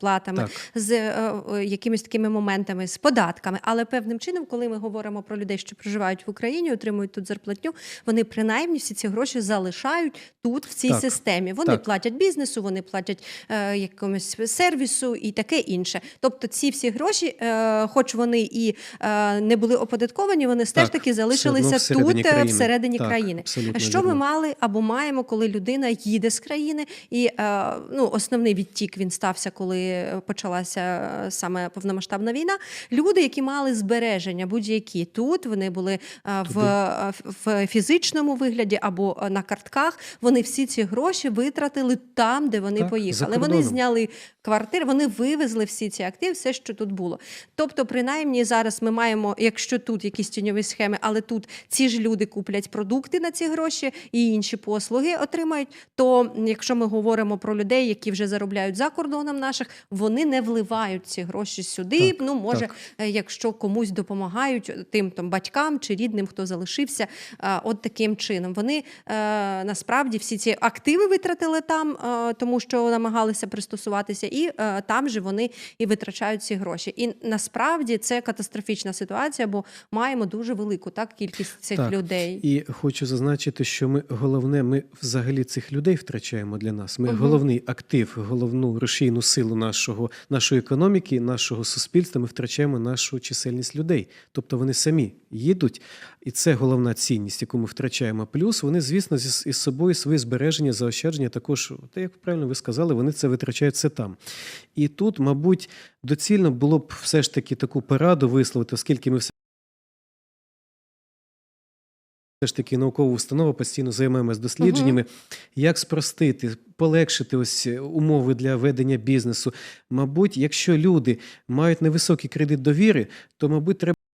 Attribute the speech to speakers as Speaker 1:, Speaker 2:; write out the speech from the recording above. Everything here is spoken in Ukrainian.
Speaker 1: платами,
Speaker 2: Так.
Speaker 1: з е, е, якимись такими моментами, з податками. Але певним чином, коли ми говоримо про людей, що проживають в Україні, отримують тут зарплатню, вони принаймні всі ці гроші залишають тут, в цій
Speaker 2: Так.
Speaker 1: системі. Вони
Speaker 2: Так.
Speaker 1: платять бізнесу, вони платять е, якомусь сервісу і таке інше. Тобто, ці всі гроші, е, хоч вони і е, не були оподатковані, вони все ж таки залишилися
Speaker 2: всередині
Speaker 1: тут, е,
Speaker 2: країни.
Speaker 1: всередині
Speaker 2: Так,
Speaker 1: країни. Що ми мали або маємо, коли людина їде з країни, і е, ну, основний відтік він стався, коли почалася е, саме повномасштабна війна. Люди, які мали збереження будь-які тут, вони були е, в, е, в фізичному вигляді або е, на картках. Вони всі ці гроші витратили там, де вони
Speaker 2: Так,
Speaker 1: поїхали. Вони зняли квартири, вони вивезли всі ці активи, все, що тут було. Тобто, принаймні, зараз ми маємо, якщо тут якісь тіньові схеми, але тут ці ж люди куплять продукти на ці гроші і інші послуги отримають. То якщо ми говоримо про людей, які вже заробляють за кордоном наших, вони не вливають ці гроші сюди.
Speaker 2: Так,
Speaker 1: ну, може,
Speaker 2: так.
Speaker 1: е, якщо комусь допомагають тим там батькам чи рідним, хто залишився, е, от таким чином. Вони е, насправді всі ці активи витратили там, тому що намагалися пристосуватися, і там же вони і витрачають ці гроші. І насправді це катастрофічна ситуація, бо маємо дуже велику так кількість цих
Speaker 2: Так.
Speaker 1: людей.
Speaker 2: І хочу зазначити, що ми головне, ми взагалі цих людей втрачаємо для нас. Ми
Speaker 1: Мгм.
Speaker 2: головний актив, головну рушійну силу нашого, нашої економіки, нашого суспільства. Ми втрачаємо нашу чисельність людей. Тобто вони самі їдуть, і це головна цінність, яку ми втрачаємо. Плюс вони, звісно, із собою свої збереження, заощадження також, те, як правильно ви сказали, вони це витрачають все там. І тут, мабуть, доцільно було б все ж таки таку пораду висловити, оскільки ми все ж таки наукова установа постійно займаємося дослідженнями, як спростити, полегшити ось умови для ведення бізнесу. Мабуть, якщо люди мають невисокий кредит довіри, то, мабуть, треба.